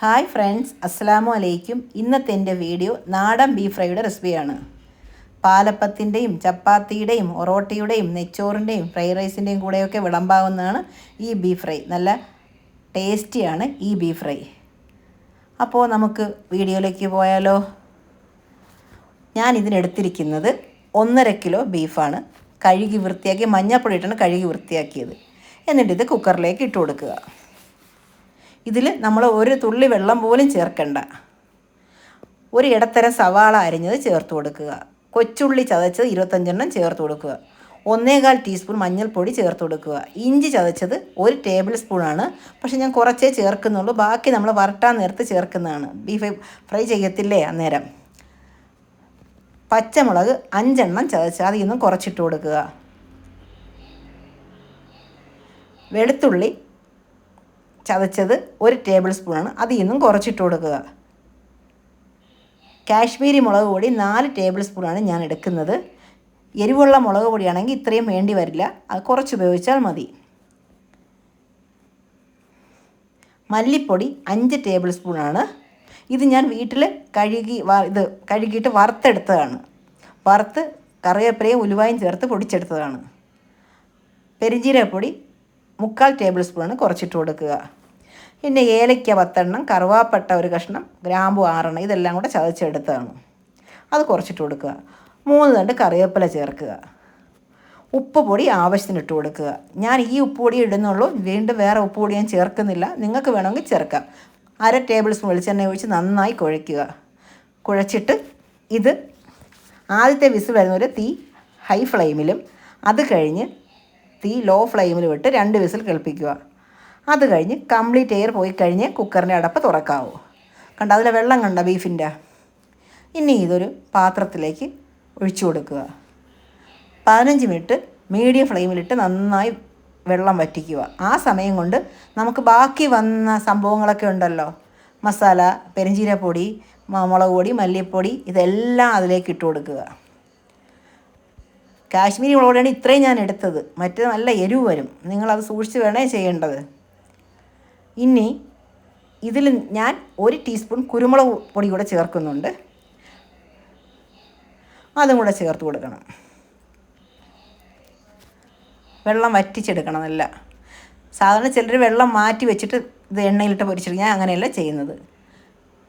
Hi friends അസ്സലാമു അലൈക്കും. ഇന്നത്തെ എന്റെ വീഡിയോ നാടൻ ബീഫ് ഫ്രൈയുടെ റെസിപ്പിയാണ്. പാലപ്പത്തിന്റെയും ചപ്പാത്തിയുടെയും ഒറോട്ടിയുടെയും നെച്ചോറിന്റെയും ഫ്രൈഡ് റൈസിന്റെയും കൂടെയൊക്കെ വിളമ്പാവുന്നതാണ് ഈ ബീഫ് ഫ്രൈ. നല്ല ടേസ്റ്റിയാണ് ഈ ബീഫ് ഫ്രൈ. അപ്പോൾ നമുക്ക് വീഡിയോയിലേക്ക് പോയാലോ? ഞാൻ ഇതിനെടുത്തിരിക്കുന്നത് ഒന്നര കിലോ ബീഫാണ്. കഴുകി വൃത്തിയാക്കി മഞ്ഞപ്പൊടി ഇട്ടാണ് കഴുകി വൃത്തിയാക്കിയത്. എന്നിട്ട് ഇത് കുക്കറിലേക്ക് ഇട്ട് കൊടുക്കുക. ഇതിൽ നമ്മൾ ഒരു തുള്ളി വെള്ളം പോലും ചേർക്കണ്ട. ഒരു ഇടത്തരം സവാള അരിഞ്ഞത് ചേർത്ത് കൊടുക്കുക. കൊച്ചുള്ളി ചതച്ചത് ഇരുപത്തഞ്ചെണ്ണം ചേർത്ത് കൊടുക്കുക. ഒന്നേകാൽ ടീസ്പൂൺ മഞ്ഞൾപ്പൊടി ചേർത്ത് കൊടുക്കുക. ഇഞ്ചി ചതച്ചത് ഒരു ടേബിൾ സ്പൂണാണ് പക്ഷേ ഞാൻ കുറച്ചേ ചേർക്കുന്നുള്ളൂ. ബാക്കി നമ്മൾ വരട്ടാൻ നേരത്ത് ചേർക്കുന്നതാണ്. ബീഫ് ഫ്രൈ ചെയ്യത്തില്ലേ അന്നേരം. പച്ചമുളക് അഞ്ചെണ്ണം ചതച്ച് അതിൽ നിന്നും കുറച്ചിട്ട് കൊടുക്കുക. വെളുത്തുള്ളി ചതച്ചത് ഒരു ടേബിൾ സ്പൂണാണ് അതിൽ നിന്നും കുറച്ചിട്ട് കൊടുക്കുക. കാശ്മീരി മുളക് പൊടി നാല് ടേബിൾ സ്പൂണാണ് ഞാൻ എടുക്കുന്നത്. എരിവുള്ള മുളക് പൊടിയാണെങ്കിൽ ഇത്രയും വേണ്ടി വരില്ല. അത് കുറച്ച് ഉപയോഗിച്ചാൽ മതി. മല്ലിപ്പൊടി അഞ്ച് ടേബിൾ സ്പൂണാണ് ഇത് ഞാൻ വീട്ടിൽ കഴുകി ഇത് കഴുകിയിട്ട് വറുത്തെടുത്തതാണ്. വറുത്ത് കറിവേപ്പിലയും ഉലുവായും ചേർത്ത് പൊടിച്ചെടുത്തതാണ്. പെരിഞ്ജീരകപ്പൊടി മുക്കാൽ ടേബിൾ സ്പൂണ് കുറച്ചിട്ട് കൊടുക്കുക. പിന്നെ ഏലയ്ക്ക പത്തെണ്ണം കറുവാപ്പട്ട ഒരു കഷ്ണം ഗ്രാമ്പു ആറെണ്ണം ഇതെല്ലാം കൂടെ ചതച്ചെടുത്താണ്. അത് കുറച്ചിട്ട് കൊടുക്കുക. മൂന്ന് തണ്ട് കറിവേപ്പില ചേർക്കുക. ഉപ്പ് പൊടി ആവശ്യത്തിന് ഇട്ട് കൊടുക്കുക. ഞാൻ ഈ ഉപ്പ് പൊടി ഇടുന്നുള്ളൂ. വീണ്ടും വേറെ ഉപ്പ് പൊടി ഞാൻ ചേർക്കുന്നില്ല. നിങ്ങൾക്ക് വേണമെങ്കിൽ ചേർക്കാം. അര ടേബിൾ സ്പൂൺ വെളിച്ചെണ്ണ ഒഴിച്ച് നന്നായി കുഴയ്ക്കുക. കുഴച്ചിട്ട് ഇത് ആദ്യത്തെ വിസിൽ വരുന്നവരെ തീ ഹൈ ഫ്ലെയിമിലും അത് കഴിഞ്ഞ് തീ ലോ ഫ്ലെയിമിൽ വിട്ട് രണ്ട് വിസിൽ കേൾപ്പിക്കുക. അത് കഴിഞ്ഞ് കംപ്ലീറ്റ് എയർ പോയി കഴിഞ്ഞ് കുക്കറിന്റെ അടപ്പ് തുറക്കാവൂ. കണ്ട അതിലെ വെള്ളം കണ്ട ബീഫിന്റെ ഇനി ഇതൊരു പാത്രത്തിലേക്ക് ഒഴിച്ചു കൊടുക്കുക. പതിനഞ്ച് മിനിറ്റ് മീഡിയം ഫ്ലെയിമിലിട്ട് നന്നായി വെള്ളം വറ്റിക്കുക. ആ സമയം കൊണ്ട് നമുക്ക് ബാക്കി വന്ന സംഭവങ്ങളൊക്കെ ഉണ്ടല്ലോ. മസാല പെരിഞ്ചീരപ്പൊടി മുളക് പൊടി മല്ലിപ്പൊടി ഇതെല്ലാം അതിലേക്ക് ഇട്ട് കൊടുക്കുക. കാശ്മീരി മുളക് പൊടിയാണ് ഇത്രയും ഞാൻ എടുത്തത്. മറ്റ് നല്ല എരിവ് വരും. നിങ്ങളത് സൂക്ഷിച്ച് വേണേ ചെയ്യേണ്ടത്. ഇനി ഇതിൽ ഞാൻ ഒരു ടീസ്പൂൺ കുരുമുളക് പൊടി കൂടെ ചേർക്കുന്നുണ്ട്. അതും കൂടെ ചേർത്ത് കൊടുക്കണം. വെള്ളം വറ്റിച്ചെടുക്കണം നല്ല. സാധാരണ ചിലർ വെള്ളം മാറ്റി വെച്ചിട്ട് ഇത് എണ്ണയിലിട്ട് പൊരിച്ചെടുക്കും. ഞാൻ അങ്ങനെയല്ല ചെയ്യുന്നത്.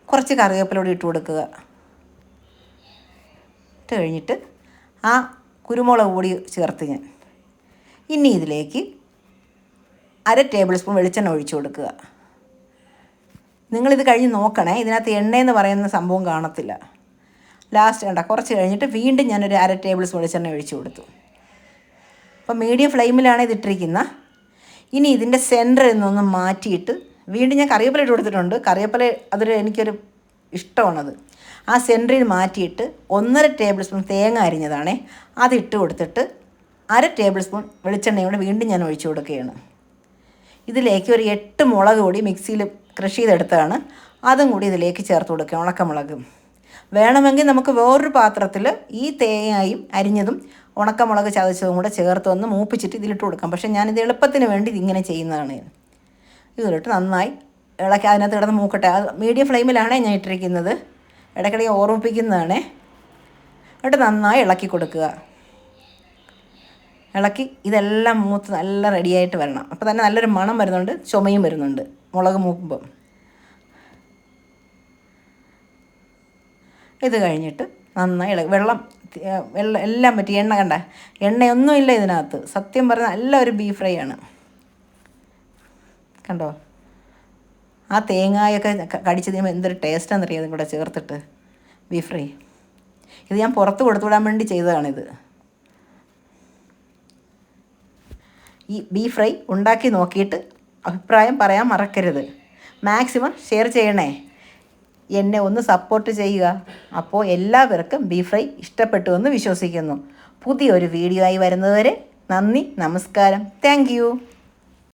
കുറച്ച് കറിവേപ്പിലൂടെ ഇട്ട് കൊടുക്കുക. ഇട്ട് കഴിഞ്ഞിട്ട് ആ കുരുമുളക് പൊടി ചേർത്ത് ഞാൻ. ഇനി ഇതിലേക്ക് അര ടേബിൾ സ്പൂൺ വെളിച്ചെണ്ണ ഒഴിച്ചു കൊടുക്കുക. നിങ്ങളിത് കഴിഞ്ഞ് നോക്കണേ ഇതിനകത്ത് എണ്ണയെന്ന് പറയുന്ന സംഭവം കാണത്തില്ല. ലാസ്റ്റ് കണ്ട കുറച്ച് കഴിഞ്ഞിട്ട് വീണ്ടും ഞാനൊരു അര ടേബിൾ സ്പൂൺ വെളിച്ചെണ്ണ ഒഴിച്ചു കൊടുത്തു. അപ്പോൾ മീഡിയം ഫ്ലെയിമിലാണ് ഇത് ഇട്ടിരിക്കുന്ന. ഇനി ഇതിന്റെ സെന്ററിൽ നിന്നൊന്ന് മാറ്റിയിട്ട് വീണ്ടും ഞാൻ കറിവേപ്പില ഇട്ട് കൊടുത്തിട്ടുണ്ട്. കറിവേപ്പില അതൊരു എനിക്കൊരു ഇഷ്ടമാണത്. ആ സെന്ററിൽ മാറ്റിയിട്ട് ഒന്നര ടേബിൾ സ്പൂൺ തേങ്ങ അരിഞ്ഞതാണ്. അത് ഇട്ട് കൊടുത്തിട്ട് അര ടേബിൾ സ്പൂൺ വെളിച്ചെണ്ണയും കൂടെ വീണ്ടും ഞാൻ ഒഴിച്ചു കൊടുക്കുകയാണ്. ഇതിലേക്ക് ഒരു എട്ട് മുളക് കൂടി മിക്സിയിൽ ക്രഷ് ചെയ്തെടുത്തതാണ്. അതും കൂടി ഇതിലേക്ക് ചേർത്ത് കൊടുക്കുക ഉണക്കമുളകും. വേണമെങ്കിൽ നമുക്ക് വേറൊരു പാത്രത്തിൽ ഈ തേങ്ങയും അരിഞ്ഞതും ഉണക്കമുളക് ചതച്ചതും കൂടെ ചേർത്ത് ഒന്ന് മൂപ്പിച്ചിട്ട് ഇതിലിട്ട് കൊടുക്കാം. പക്ഷേ ഞാനിത് എളുപ്പത്തിന് വേണ്ടി ഇതിങ്ങനെ ചെയ്യുന്നതാണ്. ഇതിലിട്ട് നന്നായി ഇളക്കി അതിനകത്ത് കിടന്ന് മൂക്കട്ടെ. മീഡിയം ഫ്ലെയിമിലാണ് ഞാൻ ഇട്ടിരിക്കുന്നത്. ഇടയ്ക്കിടയ്ക്ക് ഓർമ്മിപ്പിക്കുന്നതാണ്. എന്നിട്ട് നന്നായി ഇളക്കി കൊടുക്കുക. ഇളക്കി ഇതെല്ലാം മൂത്ത് നല്ല റെഡിയായിട്ട് വരണം. അപ്പോൾ തന്നെ നല്ലൊരു മണം വരുന്നുണ്ട് ചുമയും വരുന്നുണ്ട് മുളക് മൂക്കുമ്പം. ഇത് കഴിഞ്ഞിട്ട് നന്നായി ഇളക്കി വെള്ളം വെള്ളം എല്ലാം പറ്റി എണ്ണ കണ്ട എണ്ണയൊന്നുമില്ല ഇതിനകത്ത്. സത്യം പറഞ്ഞാൽ നല്ല ഒരു ബീഫ് ഫ്രൈ ആണ്. കണ്ടോ? ആ തേങ്ങായൊക്കെ കടിച്ച് കഴിയുമ്പോൾ എന്തൊരു ടേസ്റ്റാണെന്നറിയാം ഇതും കൂടെ ചേർത്തിട്ട്? ബീഫ് ഫ്രൈ ഇത് ഞാൻ പുറത്ത് കൊടുത്തുവിടാൻ വേണ്ടി ചെയ്തതാണിത്. ഈ ബീഫ് ഫ്രൈ ഉണ്ടാക്കി നോക്കിയിട്ട് അഭിപ്രായം പറയാൻ മറക്കരുത്. മാക്സിമം ഷെയർ ചെയ്യണേ. എന്നെ ഒന്ന് സപ്പോർട്ട് ചെയ്യുക. അപ്പോൾ എല്ലാവർക്കും ബീഫ് ഫ്രൈ ഇഷ്ടപ്പെട്ടു എന്ന് വിശ്വസിക്കുന്നു. പുതിയൊരു വീഡിയോ ആയി വരുന്നതുവരെ നന്ദി നമസ്കാരം. താങ്ക്